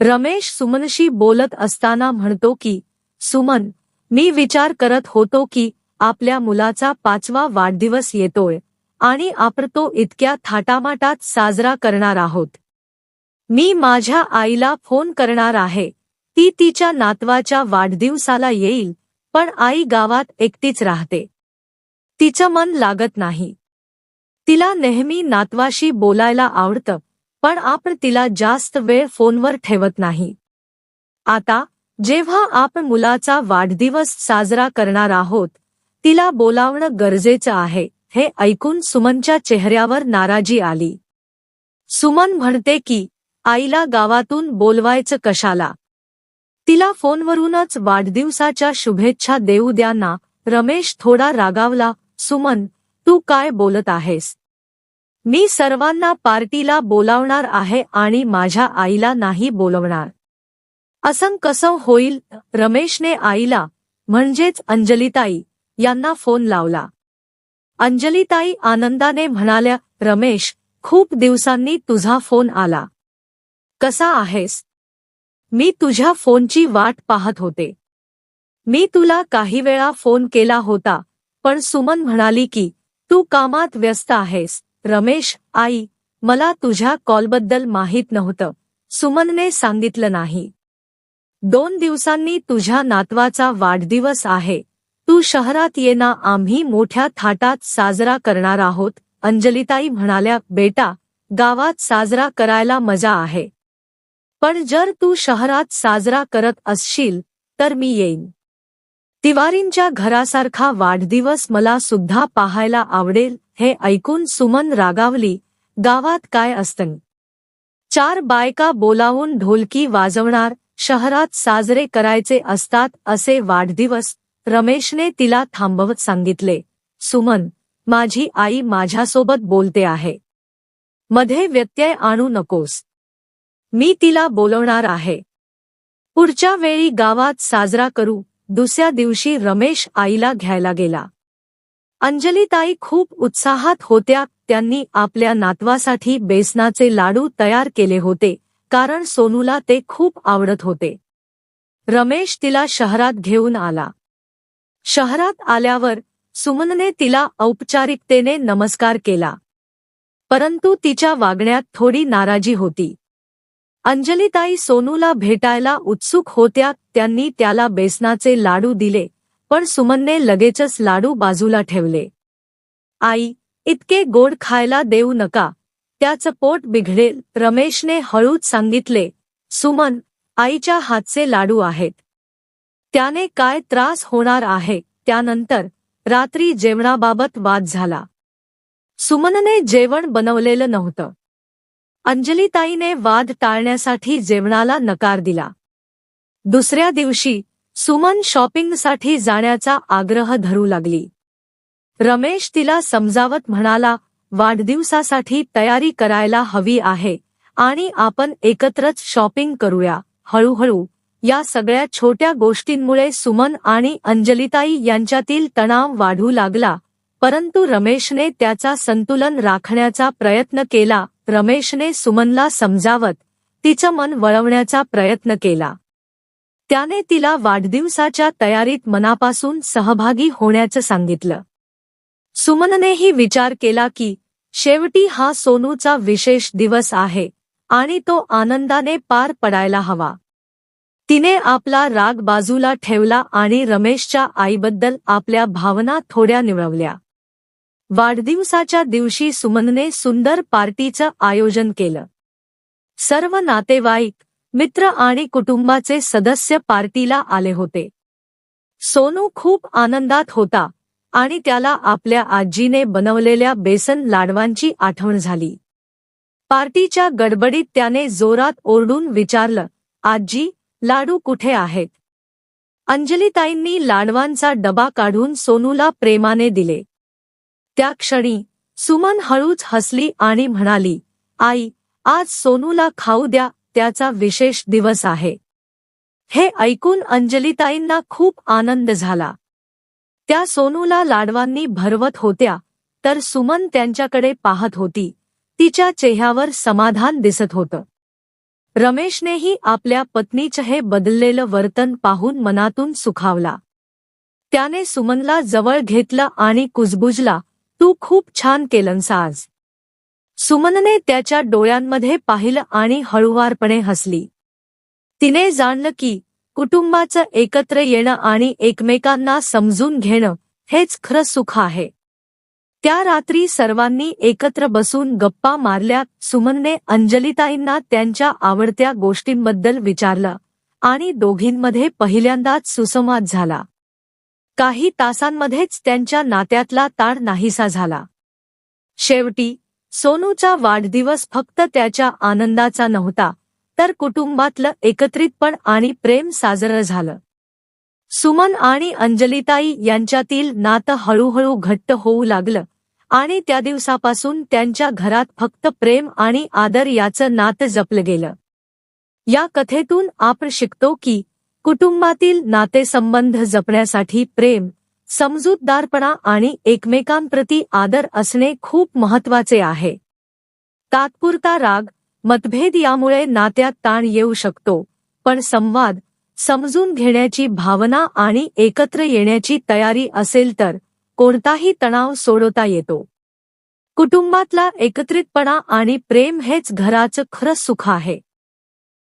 रमेश सुमनशी बोलत असताना म्हणतो की सुमन मी विचार करत होतो की आपल्या मुलाचा पाचवा वाढदिवस येतोय आणि आपण तो इतक्या थाटामाटात साजरा करणार आहोत. मी माझ्या आईला फोन करणार आहे. ती तिच्या नातवाच्या वाढदिवसाला येईल पण आई गावात एकटीच राहते. तिचं मन लागत नाही. तिला नेहमी नातवाशी बोलायला आवडतं. पण आपण तिला जास्त वेळ फोनवर ठेवत नाही. आता जेव्हा आपण मुलाचा वाढदिवस साजरा करणार आहोत तिला बोलावणं गरजेचं आहे हे ऐकून सुमनच्या चेहऱ्यावर नाराजी आली. सुमन म्हणते की आईला गावातून बोलवायचं कशाला? तिला फोनवरूनच वाढदिवसाच्या शुभेच्छा देऊ द्या ना रमेश थोडा रागावला सुमन तू काय बोलत आहेस? मी सर्वांना पार्टीला बोलावणार आहे आणि माझ्या आईला नाही बोलवणार. असं कसं होईल रमेशने आईला म्हणजेच अंजलीताई यांना फोन लावला. अंजलीताई आनंदाने म्हणाल्या रमेश खूप दिवसांनी तुझा फोन आला. कसा आहेस? मी तुझ्या फोनची वाट पाहत होते. मी तुला काही वेळा फोन केला होता पण सुमन म्हणाली की तू कामात व्यस्त आहेस. रमेश आई मला तुझ्या कॉलबद्दल माहीत नव्हतं. सुमनने सांगितलं नाही. दोन दिवसांनी तुझ्या नातवाचा वाढदिवस आहे. तू शहरात येना आम्ही मोठ्या थाटात साजरा करणार आहोत. अंजलिताई म्हणाल्या बेटा गावात साजरा करायला मजा आहे. पण जर तू शहरात साजरा करत असशील तर मी येईन. तिवारींच्या घरासारखा वाढदिवस मला सुद्धा पाहायला आवडेल हे ऐकून सुमन रागावली गावात काय असतं? चार बायका बोलावून ढोलकी वाजवणार शहरात साजरे करायचे असतात असे वाढदिवस रमेशने तिला थांबवत सांगितले. सुमन माझी आई माझ्यासोबत बोलते आहे. मध्ये व्यत्यय आणू नकोस. मी तिला बोलवणार आहे. पुढच्या वेळी गावात साजरा करू. दुसऱ्या दिवशी रमेश आईला घ्यायला गेला. अंजलीताई खूप उत्साहात होत्या त्यांनी आपल्या नातवासाठी बेसनाचे लाडू तयार केले होते कारण सोनूला ते खूप आवडत होते. रमेश तिला शहरात घेऊन आला. शहरात आल्यावर सुमनने तिला औपचारिकतेने नमस्कार केला. परंतु तिच्या वागण्यात थोडी नाराजी होती. अंजलीताई सोनूला भेटायला उत्सुक होत्या त्यांनी त्याला बेसनाचे लाडू दिले पण सुमनने लगेचच लाडू बाजूला ठेवले. आई इतके गोड खायला देऊ नका. त्याचं पोट बिघडेल. रमेशने हळूच सांगितले सुमन आईच्या हातचे लाडू आहेत. त्याने काय त्रास होणार आहे? त्यानंतर रात्री जेवणाबाबत वाद झाला. सुमनने जेवण बनवलेलं नव्हतं. अंजलीताईने वाद टाळण्यासाठी जेवणाला नकार दिला. दुसऱ्या दिवशी सुमन शॉपिंगसाठी जाण्याचा आग्रह धरू लागली. रमेश तिला समजावत म्हणाला वाढदिवसासाठी तयारी करायला हवी आहे आणि आपण एकत्रच शॉपिंग करूया. हळूहळू या सगळ्या छोट्या गोष्टींमुळे सुमन आणि अंजलिताई यांच्यातील तणाव वाढू लागला. परंतु रमेशने त्याचा संतुलन राखण्याचा प्रयत्न केला. रमेशने सुमनला समजावत तिचं मन वळवण्याचा प्रयत्न केला. त्याने तिला वाढदिवसाच्या तयारीत मनापासून सहभागी होण्याचं सांगितलं. सुमननेही विचार केला की शेवटी हा सोनूचा विशेष दिवस आहे आणि तो आनंदाने पार पडायला हवा. तिने आपला राग बाजूला ठेवला आणि रमेशच्या आईबद्दल आपल्या भावना थोड्या निवळवल्या वाढदिवसाच्या दिवशी सुमनने सुंदर पार्टीचं आयोजन केलं. सर्व नातेवाईक मित्र आणि कुटुंबाचे सदस्य पार्टीला आले होते. सोनू खूप आनंदात होता आणि त्याला आपल्या आजीने बनवलेल्या बेसन लाडवांची आठवण झाली. पार्टीच्या गडबडीत त्याने जोरात ओरडून विचारलं आजी लाडू कुठे आहेत? अंजलीताईंनी लाडवांचा डबा काढून सोनूला प्रेमाने दिले. त्या क्षणी सुमन हळूच हसली आणि म्हणाली आई आज सोनूला खाऊ द्या त्याचा विशेष दिवस आहे. हे ऐकून अंजलीताईंना खूप आनंद झाला. त्या सोनूला लाडवांनी भरवत होत्या तर सुमन त्यांच्याकडे पाहत होती. तिच्या चेहऱ्यावर समाधान दिसत होतं. रमेशनेही आपल्या पत्नीचं हे बदललेलं वर्तन पाहून मनातून सुखावला. त्याने सुमनला जवळ घेतलं आणि कुजबुजला तू खूप छान केलंस आज. सुमनने त्याच्या डोळ्यांमध्ये पाहिलं आणि हळुवारपणे हसली. तिने जाणलं की कुटुंबाचं एकत्र येणं आणि एकमेकांना समजून घेणं हेच खरं सुख आहे. त्या रात्री सर्वांनी एकत्र बसून गप्पा मारल्या सुमनने अंजलिताईंना त्यांच्या आवडत्या गोष्टींबद्दल विचारलं आणि दोघींमध्ये पहिल्यांदाच सुसंवाद झाला. काही तासांमध्येच त्यांच्या नात्यातला ताण नाहीसा झाला. शेवटी सोनूचा वाढदिवस फक्त त्याच्या आनंदाचा नव्हता तर कुटुंबातलं एकत्रितपण आणि प्रेम साजरं झालं. सुमन आणि अंजलिताई यांच्यातील नातं हळूहळू घट्ट होऊ लागलं आणि त्या दिवसापासून त्यांच्या घरात फक्त प्रेम आणि आदर याचं नातं जपलं गेलं. या कथेतून आपण शिकतो की कुटुंबातील नातेसंबंध जपण्यासाठी प्रेम समजूतदारपणा आणि एकमेकांप्रती आदर असणे खूप महत्त्वाचे आहे. तात्पुरता राग मतभेद यामुळे नात्यात ताण येऊ शकतो पण संवाद समजून घेण्याची भावना आणि एकत्र येण्याची तयारी असेल तर कोणताही तणाव सोडवता येतो. कुटुंबातला एकत्रितपणा आणि प्रेम हेच घराचं खरं सुख आहे.